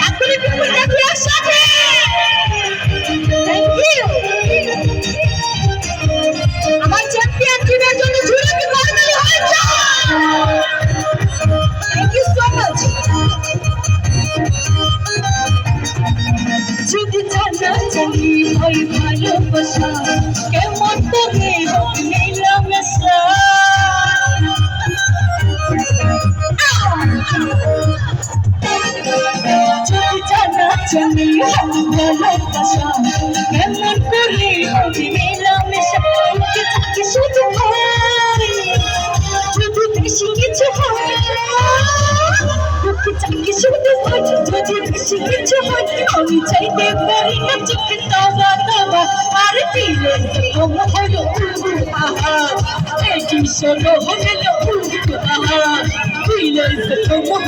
এখনই পিপুল দেখি একসাথে থ্যাংক ইউ আমার চ্যাম্পিয়ন টিমের জন্য জুড়ে কি করতালি হয়েছে থ্যাংক ইউ সো মাচ যদি জানা জানি হয় ভালোবাসা হয় ভালোবাসা কেমন করে হবে মেলামেশা বুকে থাকে শুধু ভয় যদি বেশি কিছু হয় বুকে শুধু যদি বেশি কিছু আহা দিলে কম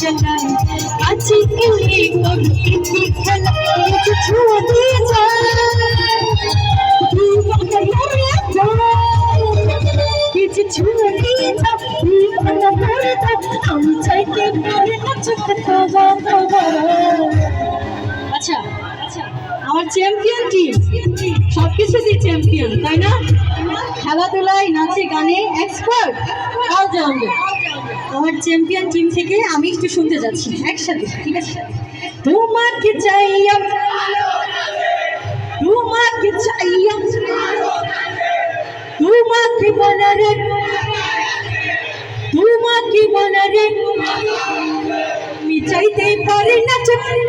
চালাই কাছে গেলে দিবানা করে দাও আচ্ছা আচ্ছা আমার চ্যাম্পিয়ন টিম সবকিছুতেই চ্যাম্পিয়ন তাই না? খেলাধুলায়, নাচে, গানে এক্সপার্ট কাল আমার চ্যাম্পিয়ন টিম থেকে আমি একটু শুনতে যাচ্ছি, একসাথে, ঠিক আছে? তোমাকে চাই তোমাকে চাই তোমাকে বলারে তোমাকে বলারে আমি চাইতে পারি না চাই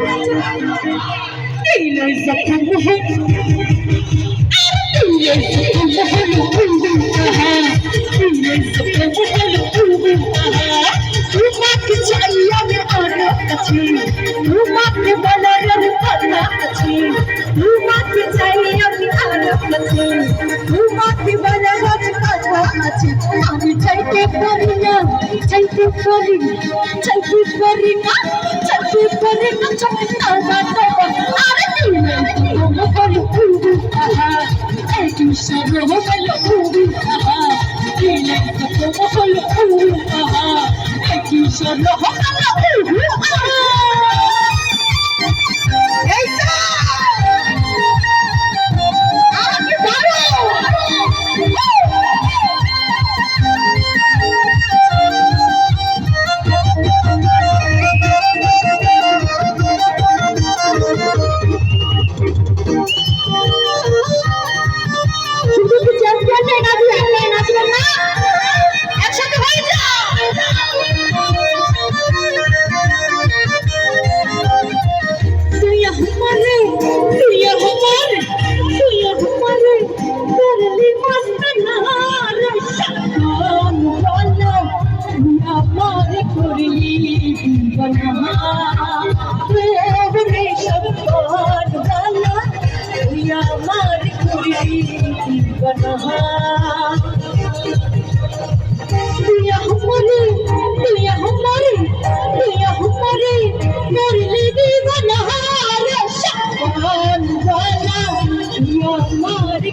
আমি কথা আছে তোমাকে আমি না চাইতে পারি না চোখে তাবা তাবা আরে দিলে তুমি হলো উড়ু আহা একই সরো হলো উড়ু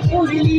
আমার করলি